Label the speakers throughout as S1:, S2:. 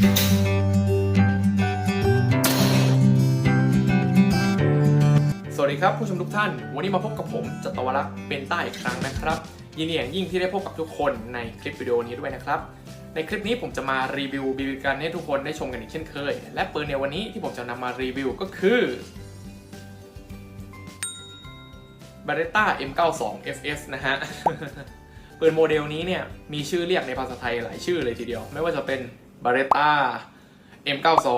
S1: สวัสดีครับผู้ชมทุกท่าน วันนี้มาพบกับผมจตวรักษ์เป็นใต้อีกครั้งนะครับ ยินดีอย่างยิ่งที่ได้พบกับทุกคนในคลิปวิดีโอนี้ด้วยนะครับ ในคลิปนี้ผมจะมารีวิวบีบีกันให้ทุกคนได้ชมกันอีกเช่นเคย และปืนในวันนี้ที่ผมจะนำมารีวิวก็คือ b a r r e t t a M92 FS นะฮะ ปืนโมเดลนี้เนี่ย มีชื่อเรียกในภาษาไทยหลายชื่อเลยทีเดียว ไม่ว่าจะเป็น b a r r e t t a M92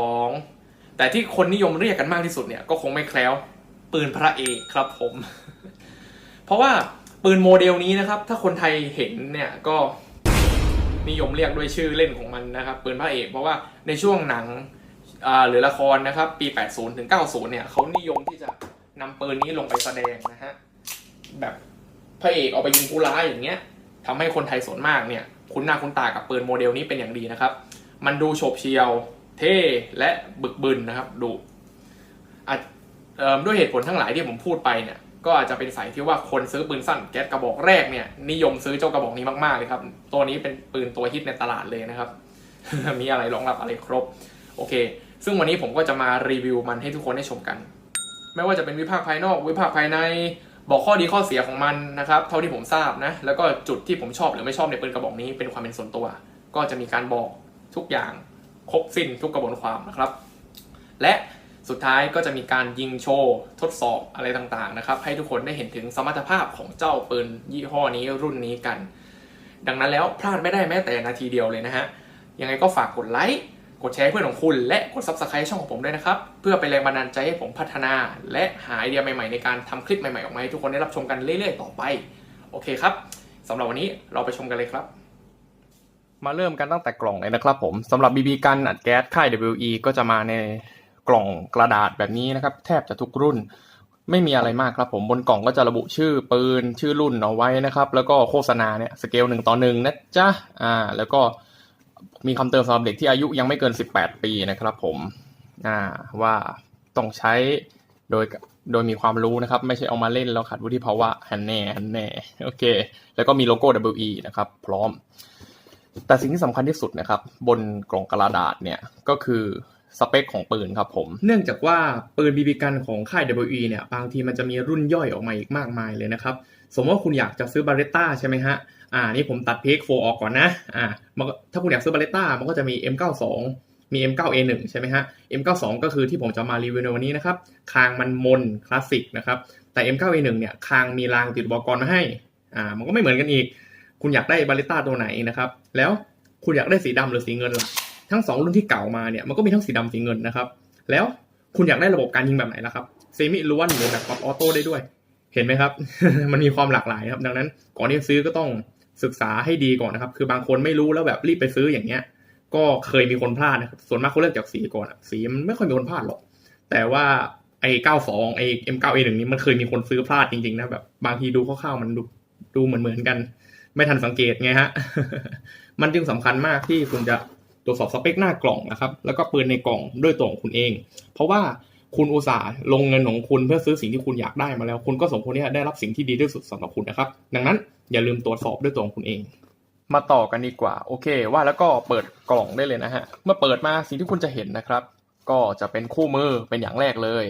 S1: แต่ที่คนนิยมเรียกกันมากที่สุดเนี่ย ก็คงไม่แคล้ว ปืนพระเอกครับผม เพราะว่าปืนโมเดลนี้นะครับ ถ้าคนไทยเห็นเนี่ยก็นิยมเรียกด้วยชื่อเล่นของมันนะครับ ปืนพระเอกเพราะว่าในช่วงหนังหรือละครนะครับ ปี 80 ถึง 90 เนี่ยเขานิยมที่จะนำปืนนี้ลงไปแสดงนะฮะแบบพระเอกเอาไปยิงผู้ร้ายอย่างเงี้ยทำให้คนไทยส่วนมากเนี่ย คุ้นหน้าคุ้นตากับปืนโมเดลนี้เป็นอย่างดีนะครับ มันดูโฉบเฉี่ยว เท่และบึกบึนนะครับดูด้วยเหตุผลทั้งหลายที่ผมพูดไปเนี่ยก็อาจจะเป็นสายที่ว่าคนซื้อปืนสั้นแก๊สกระบอกแรกเนี่ยนิยมซื้อเจ้ากระบอกนี้มากๆเลยครับ ตัวนี้เป็นปืนตัวฮิตในตลาดเลยนะครับ มีอะไรรองรับอะไรครบโอเค ซึ่งวันนี้ผมก็จะมารีวิวมันให้ทุกคนได้ชมกัน ไม่ว่าจะเป็นวิพากษ์ภายนอก วิพากษ์ภายในบอกข้อดีข้อเสียของมันนะครับเท่าที่ผมทราบนะแล้วก็จุดที่ผมชอบหรือไม่ชอบในปืนกระบอกนี้เป็นความเป็นส่วนตัว ก็จะมีการบอก ทุกอย่างครบสิ้นทุกกระบวนความนะครับ และสุดท้ายก็จะมีการยิงโชว์ ทดสอบอะไรต่างๆนะครับ ให้ทุกคนได้เห็นถึงสมรรถภาพของเจ้าปืนยี่ห้อนี้รุ่นนี้กัน ดังนั้นแล้วพลาดไม่ได้แม้แต่นาทีเดียวเลยนะฮะ ยังไงก็ฝากกดไลค์ กดแชร์เพื่อนของคุณและกด subscribe ช่องของผมด้วยนะครับ เพื่อเป็นแรงบันดาลใจให้ผมพัฒนา และหาไอเดียใหม่ๆในการทำคลิปใหม่ๆออกมาให้ทุกคนได้รับชมกันเรื่อยๆ ต่อไป โอเคครับสำหรับวันนี้เราไปชมกันเลยครับ มาเริ่มกันตั้งแต่กล่องเลยนะครับผมสำหรับ BB กันอัดแก๊สค่าย WE ก็จะมาในกล่องกระดาษแบบนี้นะครับ แทบจะทุกรุ่นไม่มีอะไรมากครับผมบนกล่องก็จะระบุชื่อปืนชื่อรุ่นเอาไว้นะครับ แล้วก็โฆษณาเนี่ยสเกลหนึ่งต่อหนึ่งนะจ๊ะอ่า แล้วก็มีคำเตือนสำหรับเด็กที่อายุยังไม่เกิน 18 ปีนะครับผมอ่าว่าต้องใช้โดยโดยมีความรู้นะครับ ไม่ใช่เอามาเล่นแล้วขัดวุฒิภาวะฮันแน่ฮันแน่โอเค แล้วก็มีโลโก้ WE นะครับ พร้อม แต่สิ่งที่สำคัญที่สุดนะครับ บนกล่องกระดาษเนี่ยก็คือสเปคของปืนครับผม เนื่องจากว่าปืนบีบีกันของค่าย WE เนี่ยบางทีมันจะมีรุ่นย่อยออกมาอีกมากมายเลยนะครับ สมมติว่าคุณอยากจะซื้อบาร์เรตตาใช่ไหมฮะ อ่า นี่ผมตัดเพกโฟออกก่อนนะ อ่ามันถ้าคุณอยากซื้อบาร์เรตตามันก็จะมี M92 มี M9A1 ใช่ไหมฮะ M92 ก็คือที่ผมจะมารีวิวในวันนี้นะครับ คางมันมนคลาสสิกนะครับ แต่ M9A1 เนี่ยคางมีรางติดอุปกรณ์มาให้ อ่า มันก็ไม่เหมือนกันอีก คุณอยากได้บาริต้าตัวไหนนะครับ แล้วคุณอยากได้สีดำหรือสีเงินล่ะ ทั้งสองรุ่นที่เก่ามาเนี่ยมันก็มีทั้งสีดำสีเงินนะครับ แล้วคุณอยากได้ระบบการยิงแบบไหนล่ะครับเซมิล้วนหรือแบบปรับออโต้ได้ด้วย เห็นไหมครับ มันมีความหลากหลายครับ ดังนั้น ก่อนที่จะซื้อก็ต้องศึกษาให้ดีก่อนนะครับ คือบางคนไม่รู้แล้วแบบรีบไปซื้ออย่างเงี้ย ก็เคยมีคนพลาดนะครับ ส่วนมากเขาเลือกจากสีก่อนสีมันไม่ค่อยมีคนพลาดหรอก แต่ว่าไอ้92ไอ้ M9A1 นี้มันเคยมีคนซื้อพลาดจริงๆนะแบบบางทีดูคร่าวๆมันดูดูเหมือนๆกัน ไม่ทันสังเกตไงฮะ มันจึงสำคัญมากที่คุณจะตรวจสอบสเปคหน้ากล่องนะครับ แล้วก็ปืนในกล่องด้วยตัวของคุณเอง เพราะว่าคุณอุตส่าห์ลงเงินของคุณเพื่อซื้อสิ่งที่คุณอยากได้มาแล้ว คุณก็สมควรที่จะได้รับสิ่งที่ดีที่สุดสำหรับคุณนะครับ ดังนั้นอย่าลืมตรวจสอบด้วยตัวของคุณเอง มาต่อกันดีกว่า โอเค ว่าแล้วก็เปิดกล่องได้เลยนะฮะ เมื่อเปิดมาสิ่งที่คุณจะเห็นนะครับ ก็จะเป็นคู่มือเป็นอย่างแรกเลย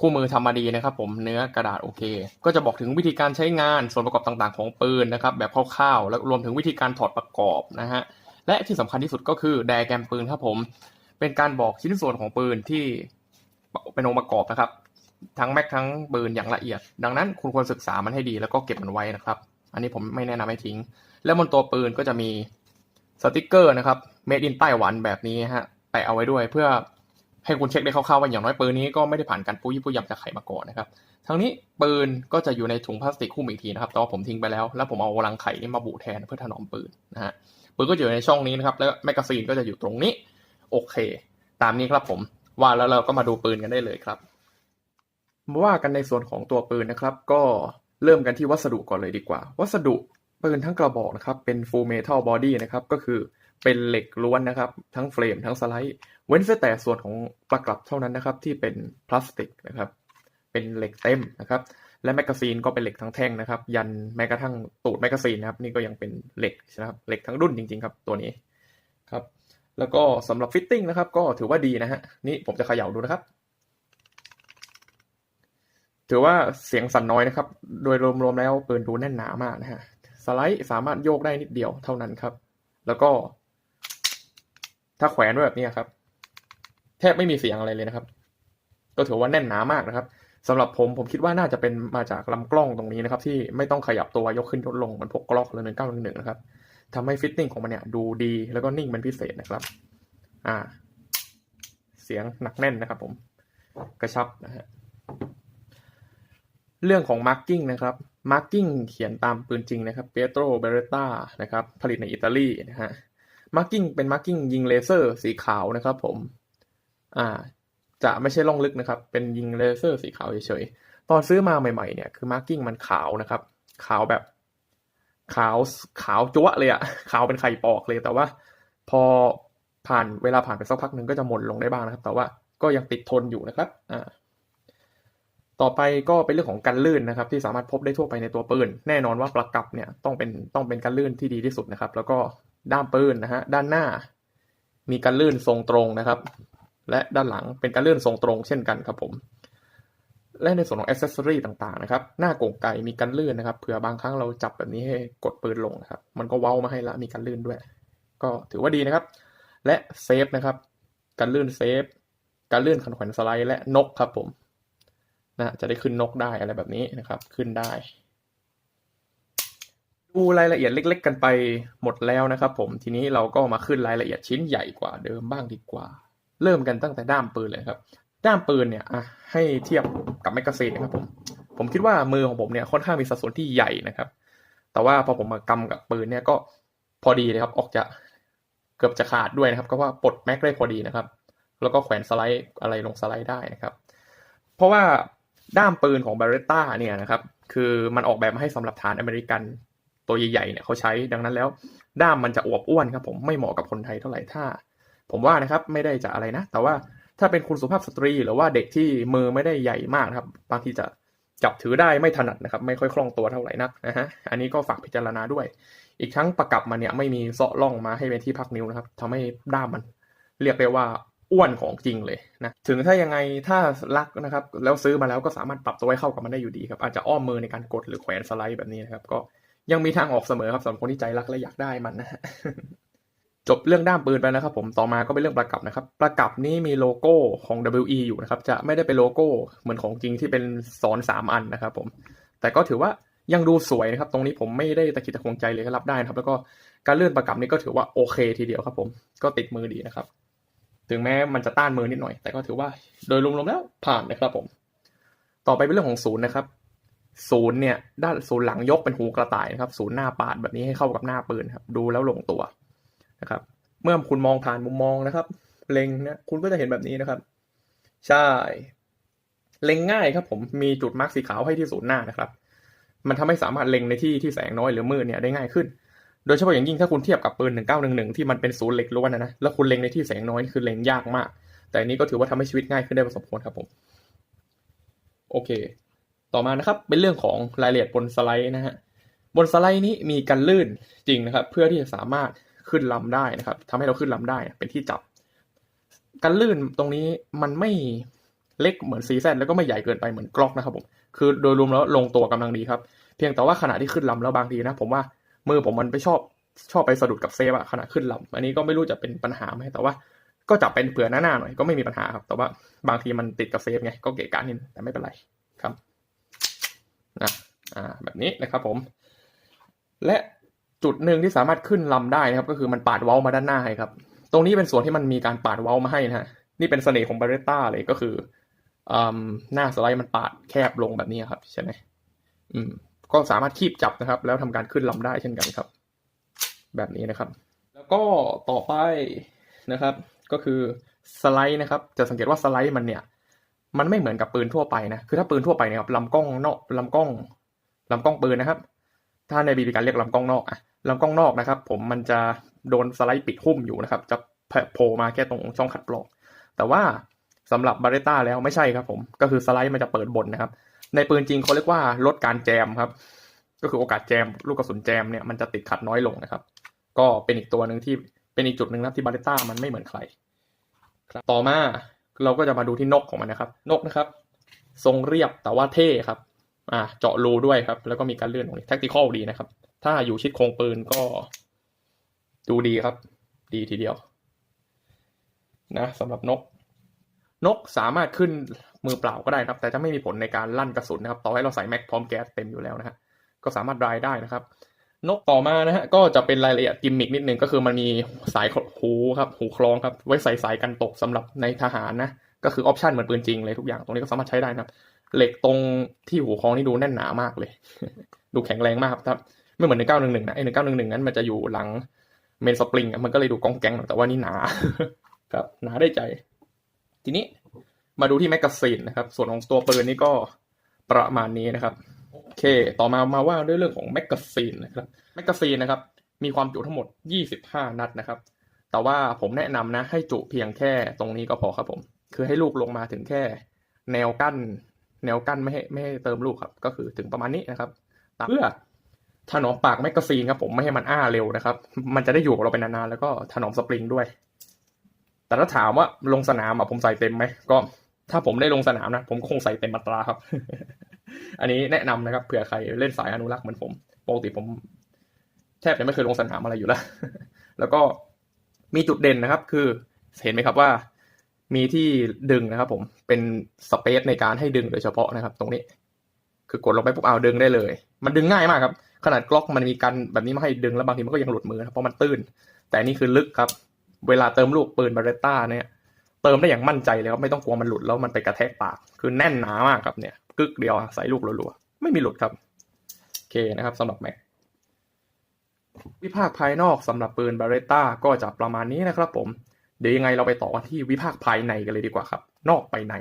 S1: คู่มือทำมาดีนะครับผมเนื้อกระดาษโอเค ก็จะบอกถึงวิธีการใช้งานส่วนประกอบต่างๆ ของปืนนะครับแบบคร่าวๆ แล้วรวมถึงวิธีการถอดประกอบนะฮะและที่สำคัญที่สุดก็คือไดแกรมปืนครับผม เป็นการบอกชิ้นส่วนของปืนที่เป็นองค์ประกอบนะครับ ทั้งแม็กทั้งปืนอย่างละเอียด ดังนั้นคุณควรศึกษามันให้ดีแล้วก็เก็บมันไว้นะครับ อันนี้ผมไม่แนะนำให้ทิ้ง และบนตัวปืนก็จะมีสติกเกอร์นะครับ made in ไต้หวันแบบนี้ฮะแปะเอาไว้ด้วยเพื่อ ให้คุณเช็คได้คร่าวๆว่าอย่างน้อยปืนนี้ก็ไม่ได้ผ่านการปุ้ยปุ้ยยำจากไข่มาก่อนนะครับทั้งนี้ปืนก็จะอยู่ในถุงพลาสติกคู่มอีกทีนะครับแต่ว่าผมทิ้งไปแล้ว แล้วผมเอารังไข่นี่มาบุแทนเพื่อถนอมปืนนะฮะปืนก็อยู่ในช่องนี้นะครับแล้วแมกกาซีนก็จะอยู่ตรงนี้โอเค ตามนี้ครับผมว่าแล้วเราก็มาดูปืนกันได้เลยครับมาว่ากันในส่วนของตัวปืนนะครับ ก็เริ่มกันที่วัสดุก่อนเลยดีกว่า วัสดุปืนทั้งกระบอกนะครับเป็น full metal body นะครับก็คือเป็นเหล็กล้วนนะครับ ทั้งเฟรมทั้งสไลด์ เว้นแต่ส่วนของประกลับเท่านั้นนะครับที่เป็นพลาสติกนะครับ เป็นเหล็กเต็มนะครับ และแมกกาซีนก็เป็นเหล็กทั้งแท่งนะครับ ยันแม้กระทั่งตูดแมกกาซีนนะครับ นี่ก็ยังเป็นเหล็กนะครับเหล็กทั้งรุ่นจริง ๆ ครับตัวนี้ครับ แล้วก็สำหรับฟิตติ้งนะครับ ก็ถือว่าดีนะฮะนี่ผมจะเขย่าดูนะครับ ถือว่าเสียงสั่นน้อยนะครับ โดยรวมๆแล้วปืนดูแน่นหนามากนะฮะสไลด์สามารถโยกได้นิดเดียวเท่านั้นครับ แล้วก็ ถ้าแขวนไว้แบบนี้ครับ แทบไม่มีเสียงอะไรเลยนะครับ ก็ถือว่าแน่นหนามากนะครับสำหรับผมผมคิดว่าน่าจะเป็นมาจากลำกล้องตรงนี้นะครับ ที่ไม่ต้องขยับตัวยกขึ้นยกลงเหมือนพวกกล้องเลยหนึ่งเก้าหนึ่งหนึ่งนะครับทำให้ฟิตติ้งของมันเนี่ยดูดีแล้วก็นิ่งเป็นพิเศษนะครับ อ่า เสียงหนักแน่นนะครับ ผมกระชับนะฮะเรื่องของมาร์กิ้งนะครับมาร์กิ้งเขียนตามปืนจริงนะครับเปโตรเบเรต้านะครับ ผลิตในอิตาลีนะฮะมาร์กิ้งเป็นมาร์กิ้งยิงเลเซอร์สีขาวนะครับ ผม อ่า จะไม่ใช่ล่องลึกนะครับ เป็นยิงเลเซอร์สีขาวเฉยๆ ตอนซื้อมาใหม่ๆเนี่ยคือมาร์กิ้งมันขาวนะครับ ขาวแบบขาวขาวจั๊วะเลยอะขาวเป็นไข่ปอกเลยแต่ว่า พอผ่านเวลาผ่านไปสักพักหนึ่งก็จะหม่นลงได้บ้างนะครับ แต่ว่าก็ยังติดทนอยู่นะครับ อ่า ต่อไปก็เป็นเรื่องของกันลื่นนะครับ ที่สามารถพบได้ทั่วไปในตัวปืน แน่นอนว่าประกับเนี่ยต้องเป็นต้องเป็นกันลื่นที่ดีที่สุดนะครับ แล้วก็ด้ามปืนนะฮะด้านหน้า มีกันลื่นทรงตรงนะครับ และด้านหลังเป็นการเลื่อนทรงตรงเช่นกันครับผม และในส่วนของอ c เซสซอรีต่างๆนะครับ หน้าโกงไก่มีการเลื่อนนะครับเผื่อบางครั้งเราจับแบบนี้ให้กดปืนลงนะครับ มันก็เว้ามาให้ละมีการเลื่อนด้วย ก็ถือว่าดีนะครับ และเซฟนะครับการเลื่อนเซฟการเลื่อนขันแขวนสไลด์และนกครับผมนะจะได้ขึ้นนกได้อะไรแบบนี้นะครับ ขึ้นได้ ดูรายละเอียดเล็ก ๆ กันไปหมดแล้วนะครับ ผมทีนี้เราก็มาขึ้นรายละเอียดชิ้นใหญ่กว่าเดิมบ้างดีกว่า เริ่มกันตั้งแต่ด้ามปืนเลยครับ ด้ามปืนเนี่ยอะให้เทียบกับแมกกาซีนนะครับผมผมคิดว่ามือของผมเนี่ยค่อนข้างมีสัดส่วนที่ใหญ่นะครับ แต่ว่าพอผมมากำกับปืนเนี่ยก็พอดีเลยครับ ออกจะเกือบจะขาดด้วยนะครับก็ว่าปลดแม็กได้พอดีนะครับ แล้วก็แขวนสไลด์อะไรลงสไลด์ได้นะครับ เพราะว่าด้ามปืนของบาเรต้าเนี่ยนะครับ คือมันออกแบบมาให้สำหรับฐานอเมริกันตัวใหญ่ๆเนี่ยเขาใช้ดังนั้นแล้ว ด้ามมันจะอวบอ้วนครับผมไม่เหมาะกับคนไทยเท่าไหร่ถ้า ผมว่านะครับไม่ได้จะอะไรนะ แต่ว่าถ้าเป็นคุณสุภาพสตรี หรือว่าเด็กที่มือไม่ได้ใหญ่มากครับบางทีจะจับถือได้ไม่ถนัดนะครับ ไม่ค่อยคล่องตัวเท่าไหร่นักนะฮะอันนี้ก็ฝากพิจารณาด้วย อีกทั้งประกับมันเนี่ยไม่มีเซาะล่องมาให้เป็นที่พักนิ้วนะครับทำให้ด้ามมัน เรียกได้ว่าอ้วนของจริงเลยนะถึงถ้ายังไงถ้ารักนะครับ แล้วซื้อมาแล้วก็สามารถปรับตัวให้เข้ากับมันได้อยู่ดีครับอาจจะอ้อมมือในการกดหรือแขวนสไลด์แบบนี้นะครับ ก็ยังมีทางออกเสมอครับสำหรับคนที่ใจรักและอยากได้มันนะฮะ จบเรื่องด้ามปืนไปนะครับผมต่อมาก็เป็นเรื่องประกับนะครับ ประกับนี้มีโลโก้ของ WE อยู่นะครับ จะไม่ได้เป็นโลโก้เหมือนของจริงที่เป็นซ้อนสามอันนะครับ ผม แต่ก็ถือว่ายังดูสวยนะครับ ตรงนี้ผมไม่ได้ตะคิดตะคงใจเลยก็รับได้นะครับ แล้วก็การเลื่อนประกับนี้ก็ถือว่าโอเคทีเดียวครับ ผมก็ติดมือดีนะครับ ถึงแม้มันจะต้านมือนิดหน่อย แต่ก็ถือว่าโดยรวมๆแล้วผ่านนะครับ ผม ต่อไปเป็นเรื่องของศูนย์นะครับศูนย์เนี่ยด้านศูนย์หลังยกเป็นหูกระต่ายนะครับ ศูนย์หน้าปาดแบบนี้ให้เข้ากับหน้าปืนครับ ดูแล้วลงตัว นะครับ เมื่อคุณมองผ่านมุมมองนะครับ เล็งนี่ยคุณก็จะเห็นแบบนี้นะครับ ใช่ เล็งง่ายครับ ผมมีจุดมาร์กสีขาวให้ที่ศูนย์หน้านะครับ มันทำให้สามารถเล็งในที่ที่แสงน้อยหรือมืดเนี่ยได้ง่ายขึ้น โดยเฉพาะอย่างยิ่งถ้าคุณเทียบกับปืน 1911 ที่มันเป็นศูนย์เหล็กล้วนนะนะแล้วคุณเล็งในที่แสงน้อยคือเล็งยากมาก แต่อันนี้ก็ถือว่าทำให้ชีวิตง่ายขึ้นได้พอสมควรครับผมโอเค ต่อมานะครับ เป็นเรื่องของรายละเอียดบนสไลด์นะฮะ บนสไลด์นี้มีกันลื่นจริงนะครับ เพื่อที่จะสามารถ ขึ้นลำได้นะครับทำให้เราขึ้นลำได้เป็นที่จับกันลื่นตรงนี้มันไม่เล็กเหมือนซีแซแล้วก็ไม่ใหญ่เกินไปเหมือนกล็อกนะครับผมคือโดยรวมแล้วลงตัวกำลังดีครับ เพียงแต่ว่าขณะที่ขึ้นลำแล้วบางทีนะ ผมว่ามือผมมันไปชอบชอบไปสะดุดกับเซฟอะขณะขึ้นลำอันนี้ก็ไม่รู้จะเป็นปัญหาไหมแต่ว่าก็จับเป็นเผื่อหน้าๆหน่อยก็ไม่มีปัญหาครับ แต่ว่าบางทีมันติดกับเซฟไงก็เกะกะนิดแต่ไม่เป็นไรครับนะอ่าแบบนี้นะครับผม และ จุดหนึ่งที่สามารถขึ้นลำได้นะครับ ก็คือมันปาดเว้ามาด้านหน้าให้ครับ ตรงนี้เป็นส่วนที่มันมีการปาดเว้ามาให้นะฮะนี่เป็นเสน่ห์ของบาเรต้าเลยก็คืออืมหน้าสไลด์มันปาดแคบลงแบบนี้ครับ ใช่ไหมอืม ก็สามารถคีบจับนะครับ แล้วทำการขึ้นลำได้เช่นกันครับ แบบนี้นะครับ แล้วก็ต่อไปนะครับ ก็คือสไลด์นะครับ จะสังเกตว่าสไลด์มันเนี่ย มันไม่เหมือนกับปืนทั่วไปนะ คือถ้าปืนทั่วไปเนี่ยครับลำกล้องนอกลำกล้องลำกล้องปืนนะครับ ถ้าในบีบีการเรียกลำกล้องนอกอะลำกล้องนอกนะครับ ผมมันจะโดนสไลด์ปิดหุ้มอยู่นะครับ จะโผล่มาแค่ตรงช่องขัดปลอกแต่ว่าสำหรับบาเรต้าแล้วไม่ใช่ครับผม ก็คือสไลด์มันจะเปิดบนนะครับ ในปืนจริงเขาเรียกว่าลดการแจมครับ ก็คือโอกาสแจม ลูกกระสุนแจมเนี่ยมันจะติดขัดน้อยลงนะครับ ก็เป็นอีกตัวหนึ่งที่เป็นอีกจุดหนึ่งนะที่บาเลต้ามันไม่เหมือนใครครับต่อมาเราก็จะมาดูที่นกของมันนะครับ นกนะครับ ทรงเรียบแต่ว่าเท่ครับ อ่าเจาะรูด้วยครับ แล้วก็มีการเลื่อนตรงนี้แท็กติคอลดีนะครับ ถ้าอยู่ชิดโครงปืนก็ ดูดีครับ ดีทีเดียว นะสำหรับนก นกสามารถขึ้นมือเปล่าก็ได้นะครับ แต่จะไม่มีผลในการลั่นกระสุนนะครับ ต่อให้เราใส่แม็กพร้อมแก๊สเต็มอยู่แล้วนะฮะก็สามารถรายได้นะครับ นกต่อมานะฮะก็จะเป็นรายละเอียดกิมมิกนิดนึงก็คือมันมีสายหูครับ หูคล้องครับ ไว้ใส่สายกันตกสำหรับในทหารนะก็คือออปชันเหมือนปืนจริงเลยทุกอย่างตรงนี้ก็สามารถใช้ได้นะครับ เหล็กตรงที่หูคล้องนี่ดูแน่นหนามากเลย ดูแข็งแรงมากครับไม่เหมือนใน911นะไอ้ใน911นั้นมันจะอยู่หลังเมนสปริงมันก็เลยดูกองแกงแต่ว่านี่หนา ครับ หนาได้ใจ ทีนี้มาดูที่แมกกาซีนนะครับ ส่วนของตัวปืนนี่ก็ประมาณนี้นะครับโอเค ต่อมามาว่าด้วยเรื่องของแมกกาซีนนะครับแมกกาซีนนะครับ มีความจุทั้งหมด 25 นัดนะครับ แต่ว่าผมแนะนำนะ ให้จุเพียงแค่ตรงนี้ก็พอครับผม คือให้ลูกลงมาถึงแค่ แนวกั้น แนวกั้นไม่ให้ไม่ให้เติมลูกครับ ก็คือถึงประมาณนี้นะครับเพื่อถนอมปากแมกกาซีนครับผมไม่ให้มันอ้าเร็วนะครับ มันจะได้อยู่กับเราไปนานๆแล้วก็ถนอมสปริงด้วย แต่ถ้าถามว่าลงสนามอะผมใส่เต็มไหมก็ถ้าผมได้ลงสนามนะ ผมก็คงใส่เต็มมาตราครับ อันนี้แนะนำนะครับเผื่อใครเล่นสายอนุรักษ์เหมือนผมปกติผม แทบจะไม่เคยลงสนามอะไรอยู่แล้ว แล้วก็มีจุดเด่นนะครับ คือเห็นไหมครับว่า มีที่ดึงนะครับผมเป็นสเปซในการให้ดึงโดยเฉพาะนะครับ ตรงนี้ คือกดลงไปปุ๊บเอาดึงได้เลย มันดึงง่ายมากครับ ขนาดกล็อกมันมีกันแบบนี้มาให้ดึงแล้วบางทีมันก็ยังหลุดมือนะเพราะมันตื้น แต่นี่คือลึกครับ เวลาเติมลูกปืนบาเรต้าเนี่ยเติมได้อย่างมั่นใจเลยครับไม่ต้องกลัวมันหลุดแล้วมันไปกระแทกปาก คือแน่นหนามากครับเนี่ยกึกเดียวใส่ลูกรัวๆไม่มีหลุดครับโอเคนะครับสำหรับแม็กวิภาคภายนอกสำหรับปืนบาเรต้าก็จะประมาณนี้นะครับผม เดี๋ยวยังไงเราไปต่อกันที่วิภาคภายในกันเลยดีกว่าครับ นอกไปใน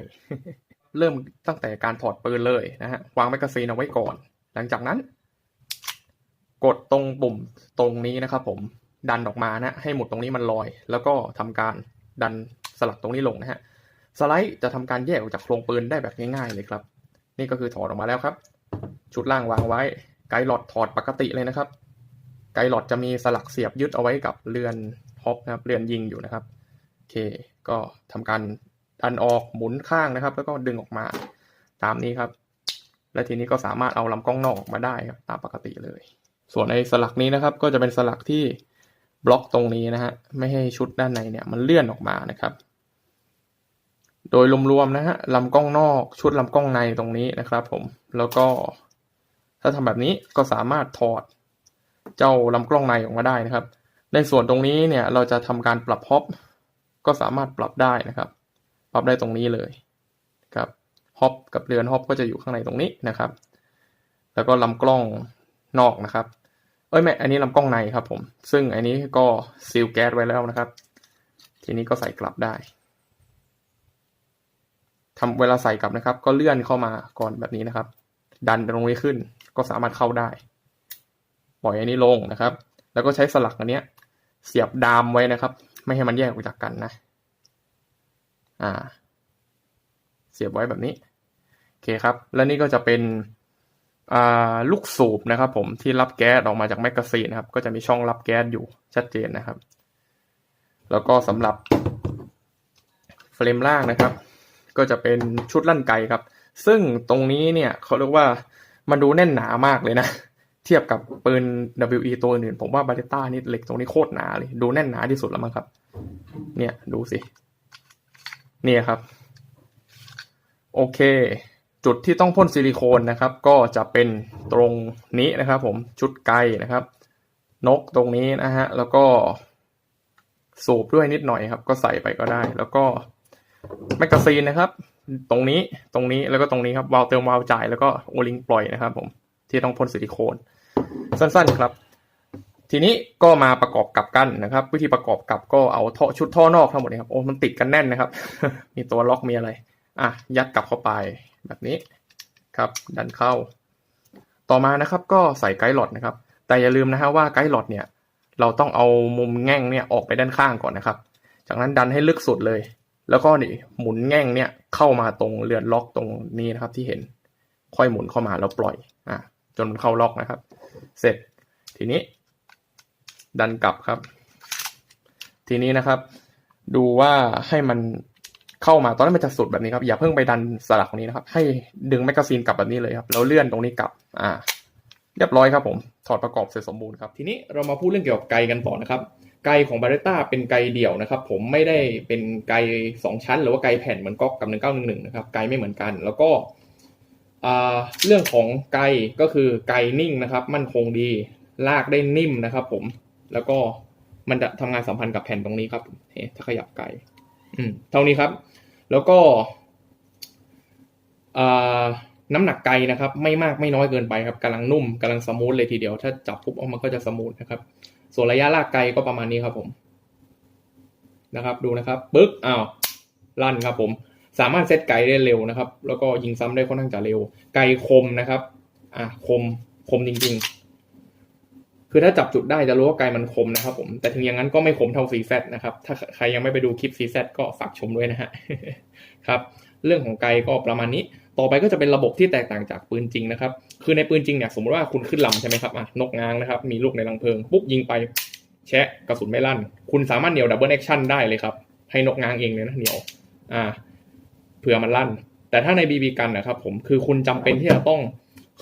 S1: เริ่มตั้งแต่การถอดปืนเลยนะฮะวางแมกกาซีนเอาไว้ก่อน หลังจากนั้น กดตรงปุ่มตรงนี้นะครับ ผมดันออกมานะ ให้หมุดตรงนี้มันลอย แล้วก็ทำการดันสลักตรงนี้ลงนะฮะสไลด์จะทำการแยกออกจากโครงปืนได้แบบง่ายๆเลยครับ นี่ก็คือถอดออกมาแล้วครับ ชุดล่างวางไว้ ไกด์หลอดถอดปกติเลยนะครับ ไกด์หลอดจะมีสลักเสียบยึดเอาไว้กับเรือนฮอปนะครับเรือนยิงอยู่นะครับ อเค ก็ทำการดันออกหมุนข้างนะครับ แล้วก็ดึงออกมาตามนี้ครับ และทีนี้ก็สามารถเอาลำกล้องนอกออกมาได้ครับตามปกติเลย ส่วนไอ้สลักนี้นะครับ ก็จะเป็นสลักที่บล็อกตรงนี้นะฮะไม่ให้ชุดด้านในเนี่ยมันเลื่อนออกมานะครับ โดยรวมๆนะฮะลำกล้องนอกชุดลำกล้องในตรงนี้นะครับ ผมแล้วก็ ถ้าทำแบบนี้ก็สามารถถอดเจ้าลำกล้องในออกมาได้นะครับ ในส่วนตรงนี้เนี่ยเราจะทำการปรับฮอป ก็สามารถปรับได้นะครับ ปรับได้ตรงนี้เลยครับฮอปกับเรือนฮอปก็จะอยู่ข้างในตรงนี้นะครับ แล้วก็ลำกล้องนอกนะครับ เอ้ยไม่อันนี้ลำกล้องในครับผม ซึ่งอันนี้ก็ซีลแก๊สไว้แล้วนะครับ ทีนี้ก็ใส่กลับได้ทำเวลาใส่กลับนะครับ ก็เลื่อนเข้ามาก่อนแบบนี้นะครับ ดันตรงนี้ขึ้นก็สามารถเข้าได้ปล่อยอันนี้ลงนะครับ แล้วก็ใช้สลักอันเนี้ย เสียบดามไว้นะครับ ไม่ให้มันแยกออกจากกันนะ อ่า เสียบไว้แบบนี้ โอเคครับ และนี่ก็จะเป็นอ่าลูกสูบนะครับ ผมที่รับแก๊สออกมาจากแมกกาซีนนะครับ ก็จะมีช่องรับแก๊สอยู่ชัดเจนนะครับ แล้วก็สำหรับเฟรมล่างนะครับ ก็จะเป็นชุดลั่นไกครับ ซึ่งตรงนี้เนี่ยเขาเรียกว่ามันดูแน่นหนามากเลยนะ เทียบกับปืน WE ตัวอื่นผมว่าบาริต้านี่เหล็กตรงนี้โคตรหนาเลย ดูแน่นหนาที่สุดแล้วมั้งครับ เนี่ยดูสิ เนี่ยครับ โอเค จุดที่ต้องพ่นซิลิโคนนะครับ ก็จะเป็นตรงนี้นะครับ ผมชุดไกนะครับ นกตรงนี้นะฮะ แล้วก็สูบด้วยนิดหน่อยครับ ก็ใส่ไปก็ได้ แล้วก็แมกกาซีนนะครับ ตรงนี้ตรงนี้แล้วก็ตรงนี้ครับวาลเติมวาลจ่ายแล้วก็โอลิงปล่อยนะครับ ผมที่ต้องพ่นซิลิโคน สั้นๆครับ ทีนี้ก็มาประกอบกับกันนะครับ วิธีประกอบกับก็เอาท่อชุดท่อนอกทั้งหมดนี้ครับโอ้มันติดกันแน่นนะครับ มีตัวล็อกมีอะไร อะยัดกลับเข้าไปแบบนี้ครับ ดันเข้า ต่อมานะครับ ก็ใส่ไกด์หลอดนะครับ แต่อย่าลืมนะฮะว่าไกด์หลอดเนี่ย เราต้องเอามุมแง่งเนี่ยออกไปด้านข้างก่อนนะครับ จากนั้นดันให้ลึกสุดเลย แล้วก็นี่หมุนแง่งเนี่ยเข้ามาตรงเรือนล็อกตรงนี้นะครับที่เห็นค่อยหมุนเข้ามาแล้วปล่อย อะจนมันเข้าล็อกนะครับ เสร็จ ทีนี้ ดันกลับครับ ทีนี้นะครับ ดูว่าให้มันเข้ามาตอนนั้นมันจะสุดแบบนี้ครับ อย่าเพิ่งไปดันสลักตรงนี้นะครับ ให้ดึงแมกกาซีนกลับแบบนี้เลยครับแล้วเลื่อนตรงนี้กลับ อ่า เรียบร้อยครับผม ถอดประกอบเสร็จสมบูรณ์ครับ ทีนี้เรามาพูดเรื่องเกี่ยวกับไกกันต่อนะครับไกของบาร์เรต้าเป็นไกเดี่ยวนะครับ ผมไม่ได้เป็นไกสองชั้น หรือว่าไกแผ่นเหมือนก๊อกกับ1911นะครับไกไม่เหมือนกัน แล้วก็ เรื่องของไกก็คือไกนิ่งนะครับ มั่นคงดีลากได้นิ่มนะครับผมแล้วก็มันจะทำงานสัมพันธ์กับแผ่นตรงนี้ครับเฮ้ถ้าขยับไกอืมเท่านี้ครับ แล้วก็น้ำหนักไกนะครับ ไม่มากไม่น้อยเกินไปครับกำลังนุ่มกำลังสมูทเลยทีเดียว ถ้าจับปุ๊บออกมันก็จะสมูทนะครับ ส่วนระยะลากไกก็ประมาณนี้ครับผมนะครับ ดูนะครับปึ๊กอ้าวลั่นครับผม สามารถเซตไกได้เร็วนะครับ แล้วก็ยิงซ้ำได้ค่อนข้างจะเร็ว ไกคมนะครับ อะคมคมจริง ๆ คือถ้าจับจุดได้จะรู้ว่าไกมันคมนะครับ ผม แต่ถึงอย่างนั้นก็ไม่คมเท่า CZ นะครับ ถ้าใครยังไม่ไปดูคลิป CZ ก็ฝากชมด้วยนะฮะ ครับ เรื่องของไกก็ประมาณนี้ ต่อไปก็จะเป็นระบบที่แตกต่างจากปืนจริงนะครับ คือในปืนจริงเนี่ยสมมติว่าคุณขึ้นลำใช่ไหมครับ อะ นกง้างนะครับ มีลูกในรังเพลิง ปุ๊บยิงไป แชะกระสุนไม่ลั่น คุณสามารถเหนี่ยวดับเบิลแอคชั่นได้เลยครับ ให้นกง้างเองเลยนะเหนียว อ่า ผื่อมันลั่น แต่ถ้าในบีบีกันนะครับ ผมคือคุณจำเป็นที่จะต้อง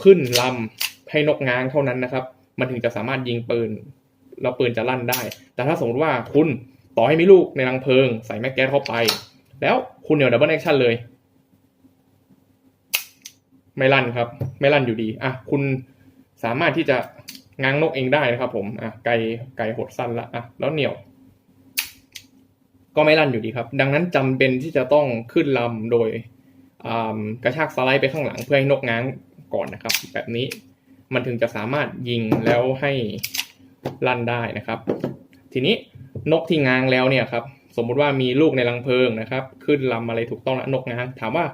S1: ขึ้นลำให้นกง้างเท่านั้นนะครับ มันถึงจะสามารถยิงปืนแล้วปืนจะลั่นได้ แต่ถ้าสมมติว่าคุณต่อให้มีลูกในรังเพลิง ใส่แม็กแก๊สเข้าไป แล้วคุณเหนี่ยวดับเบิลแอคชั่นเลย ไม่ลั่นครับ ไม่ลั่นอยู่ดีอะคุณสามารถที่จะง้างนกเองได้นะครับ ผมอะไกลไกลหดสั้นละอะแล้วเหนี่ยว ก็ไม่ลั่นอยู่ดีครับ ดังนั้นจำเป็นที่จะต้องขึ้นลำโดยกระชากสไลด์ไปข้างหลังเพื่อให้นกง้างก่อนนะครับ แบบนี้มันถึงจะสามารถยิงแล้วให้ลั่นได้นะครับ ทีนี้นกที่ง้างแล้วเนี่ยครับสมมุติว่ามีลูกในรังเพลิงนะครับ ขึ้นลำอะไรถูกต้องแล้วนกง้างถามว่า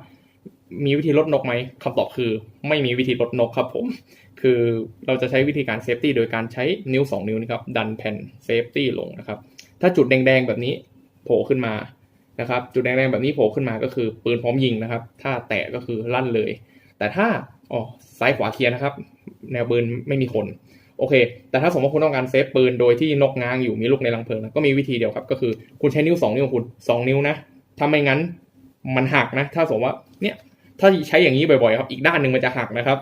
S1: มีวิธีลดนกไหมคำตอบคือ ไม่มีวิธีลดนกครับผม คือเราจะใช้วิธีการเซฟตี้โดยการใช้นิ้ว 2 นิ้วนะครับดันแผ่นเซฟตี้ลงนะครับ ถ้าจุดแดงๆแบบนี้ โผล่ขึ้นมานะครับจุดแดงๆแบบนี้โผล่ขึ้นมาก็คือปืนพร้อมยิงนะครับ ถ้าแตะก็คือลั่นเลย แต่ถ้าอ๋อซ้ายขวาเคลียร์นะครับ แนวปืนไม่มีคนโอเค แต่ถ้าสมมติว่าคุณต้องการเซฟปืนโดยที่นกง้างอยู่มีลูกในรังเพลิงนะก็มีวิธีเดียวครับ ก็คือคุณใช้นิ้วสองนิ้วของคุณสองนิ้วนะถ้าไม่งั้นมันหักนะ ถ้าสมมติว่าเนี่ยถ้าใช้อย่างนี้บ่อยๆครับ อีกด้านหนึ่งมันจะหักนะครับ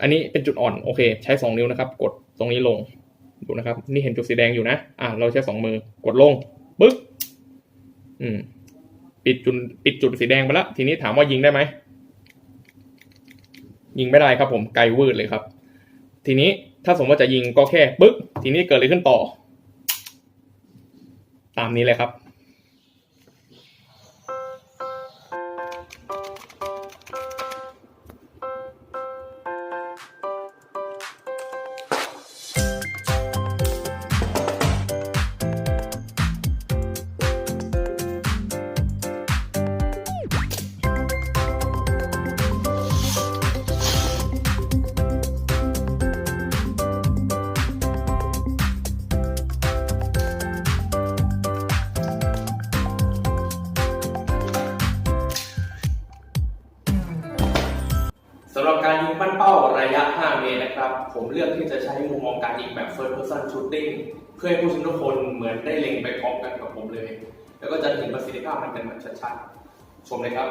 S1: อันนี้เป็นจุดอ่อนโอเค ใช้สองนิ้วนะครับ กดตรงนี้ลงดูนะครับ นี่เห็นจุดสีแดงอยู่นะ อ่าเราใช้สองมือกดลงปึ๊ก อืม ปิดจุดปิดจุดสีแดงไปแล้ว ทีนี้ถามว่ายิงได้ไหม ยิงไม่ได้ครับผมไกลวืดเลยครับ ทีนี้ถ้าสมมติว่าจะยิงก็แค่ปึ๊ก ทีนี้เกิดอะไรขึ้นต่อ ตามนี้เลยครับ องการยิงแบบ first person shooting เพื่อให้ผู้ชมทุกคนเหมือนได้เล็งไปพร้อมกันกับผมเลย แล้วก็จะเห็นประสิทธิภาพมันกันแบบชัดๆ ชมเลยครับ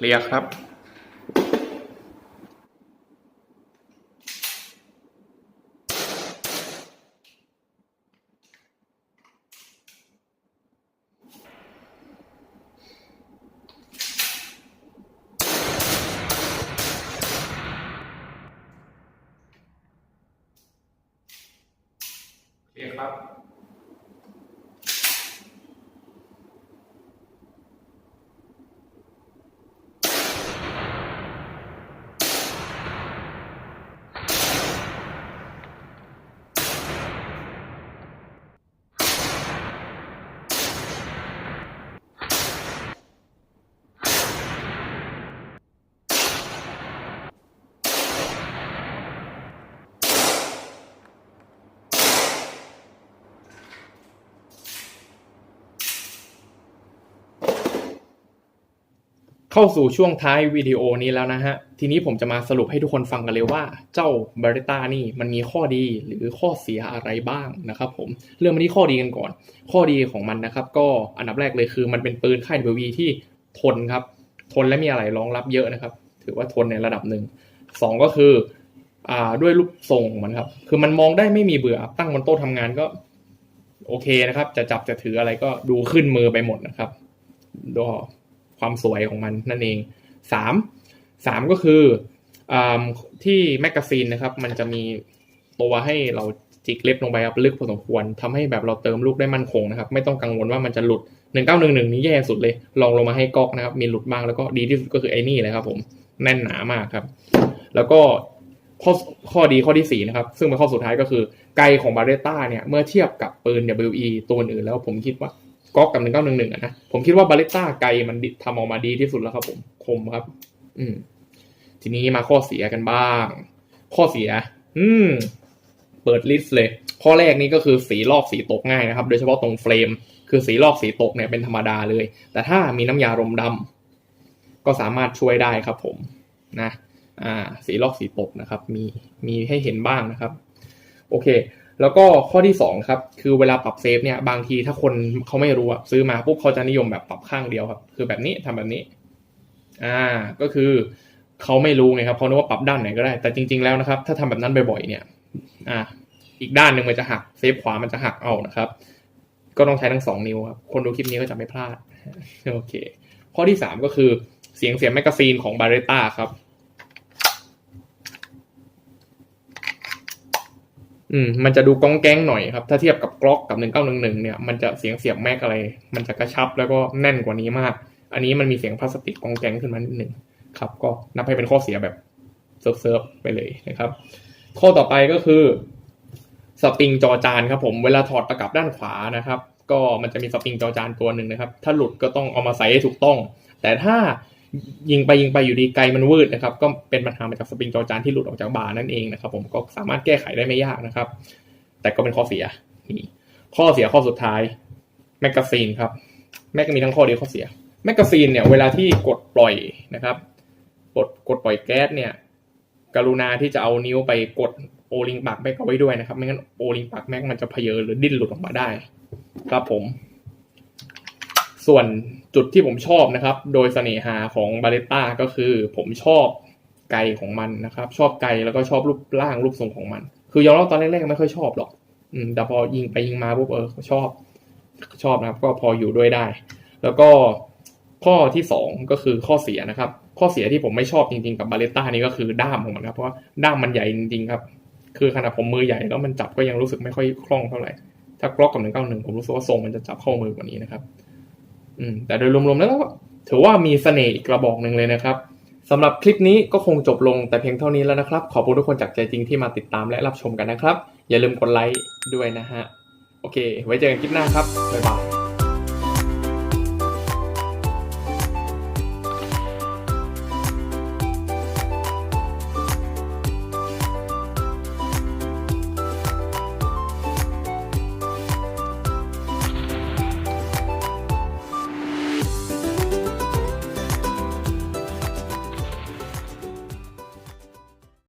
S1: เคลียร์ครับ เคลียร์ครับ เข้าสู่ช่วงท้ายวิดีโอนี้แล้วนะฮะ ทีนี้ผมจะมาสรุปให้ทุกคนฟังกันเลยว่า เจ้าบริต้านี่มันมีข้อดีหรือข้อเสียอะไรบ้างนะครับผม เรื่องมันที่ข้อดีกันก่อน ข้อดีของมันนะครับ ก็อันดับแรกเลยคือมันเป็นปืนค่าย WV ที่ทนครับ ทนและมีอะไรรองรับเยอะนะครับ ถือว่าทนในระดับหนึ่งสองก็คืออ่าด้วยรูปทรงของมันครับ คือมันมองได้ไม่มีเบื่อตั้งบนโต๊ะทำงานก็ โอเคนะครับ จะจับจะถืออะไรก็ดูขึ้นมือไปหมดนะครับดู ความสวยของมันนั่นเองสามสามก็คืออที่แมกกาซีนนะครับ มันจะมีตัวให้เราจิกเล็บลงไปครับลึกพอสมควรทำให้แบบเราเติมลูกได้มั่นคงนะครับ ไม่ต้องกังวลว่ามันจะหลุดหนึ่งเก้าหนึ่งหนึ่งนี้แย่สุดเลย ลองลงมาให้ก๊อกนะครับ มีหลุดบ้างแล้วก็ดีที่สุดก็คือไอ้นี่เลยครับ ผมแน่นหนามากครับ แล้วก็ข้อข้อดีข้อที่สี่นะครับ ซึ่งเป็นข้อสุดท้ายก็คือ ไกลของบาเรต้าเนี่ย เมื่อเทียบกับปืน WE ตัวอื่นแล้วผมคิดว่า ก๊อกกับหนึ่งเก้าหนึ่งหนึ่งนะผมคิดว่าบาเรต้าไกลมันทำออกมาดีที่สุดแล้วครับ ผมคมครับ อืม ทีนี้มาข้อเสียกันบ้าง ข้อเสีย อืม เปิดลิสต์เลย ข้อแรกนี่ก็คือสีลอกสีตกง่ายนะครับ โดยเฉพาะตรงเฟรม คือสีลอกสีตกเนี่ยเป็นธรรมดาเลย แต่ถ้ามีน้ำยารมดำก็สามารถช่วยได้ครับ ผม นะ อ่า สีลอกสีตกนะครับ มีมีให้เห็นบ้างนะครับ โอเค แล้วก็ข้อที่สองครับคือเวลาปรับเซฟเนี่ยบางทีถ้าคนเขาไม่รู้อะซื้อมาปุ๊บเขาจะนิยมแบบปรับข้างเดียวครับคือแบบนี้ทำแบบนี้อ่าก็คือเขาไม่รู้ไงครับเขาคิดว่าปรับด้านไหนก็ได้ แต่จริง ๆแล้วนะครับ ถ้าทำแบบนั้นบ่อยๆเนี่ยอ่าอีกด้านหนึ่งมันจะหักเซฟขวามันจะหักเอานะครับ ก็ต้องใช้ทั้งสองนิ้วครับคนดูคลิปนี้ก็จะไม่พลาดโอเค ข้อที่สามก็คือเสียงเสียงแมกกาซีนของบาเรต้าครับ อืมมันจะดูก้องแก๊งหน่อยครับ ถ้าเทียบกับกล็อกกับหนึ่งเก้าหนึ่งหนึ่งเนี่ยมันจะเสียงเสียบแม็กอะไร มันจะกระชับแล้วก็แน่นกว่านี้มาก อันนี้มันมีเสียงพลาสติกกองแก๊งขึ้นมานิดหนึ่งครับ ก็นับให้เป็นข้อเสียแบบเซิร์ฟเซิฟไปเลยนะครับ ข้อต่อไปก็คือสปริงจอจานครับผมเวลาถอดตะกับด้านขวานะครับ ก็มันจะมีสปริงจอจานตัวหนึ่งนะครับ ถ้าหลุดก็ต้องเอามาใส่ให้ถูกต้อง แต่ถ้า ยิงไปยิงไปอยู่ดีไกลมันวืดนะครับ ก็เป็นปัญหามาจากสปริงจอจานที่หลุดออกจากบาร์นั่นเองนะครับผมก็สามารถแก้ไขได้ไม่ยากนะครับ แต่ก็เป็นข้อเสียนี่ข้อเสียข้อสุดท้ายแมกกาซีนครับแม็กมีทั้งข้อดีข้อเสียแมกกาซีนเนี่ยเวลาที่กดปล่อยนะครับ กดกดปล่อยแก๊สเนี่ย กรุณาที่จะเอานิ้วไปกดโอลิงปักแม็กเอาไว้ด้วยนะครับ ไม่งั้นโอลิงปักแม็กมันจะเพเยอหรือดิ้นหลุดออกมาได้ ครับผม ส่วนจุดที่ผมชอบนะครับ โดยเสน่หาของบาเลต้าก็คือผมชอบไกของมันนะครับ ชอบไกแล้วก็ชอบรูปร่างรูปทรงของมัน คือยอมรับตอนแรกๆไม่ค่อยชอบหรอก อืม แต่พอยิงไปยิงมาปุ๊บเออชอบ ชอบนะครับ ก็พออยู่ด้วยได้ แล้วก็ข้อที่สองก็คือข้อเสียนะครับ ข้อเสียที่ผมไม่ชอบจริงๆกับบาเลต้านี่ก็คือด้ามของมันครับ เพราะว่าด้ามมันใหญ่จริงๆครับ คือขนาดผมมือใหญ่แล้วมันจับก็ยังรู้สึกไม่ค่อยคล่องเท่าไหร่ถ้ากล็อกกับหนึ่งเก้าหนึ่งผมรู้สึกว่าทรงมันจะจับเข้ามือกว่านี้นะครับ อืมแต่โดยรวมๆแล้วก็ถือว่ามีเสน่ห์อีกกระบอกหนึ่งเลยนะครับสำหรับคลิปนี้ก็คงจบลงแต่เพียงเท่านี้แล้วนะครับ ขอบคุณทุกคนจากใจจริงที่มาติดตามและรับชมกันนะครับ อย่าลืมกดไลค์ด้วยนะฮะ โอเค ไว้เจอกันคลิปหน้าครับ บ๊ายบาย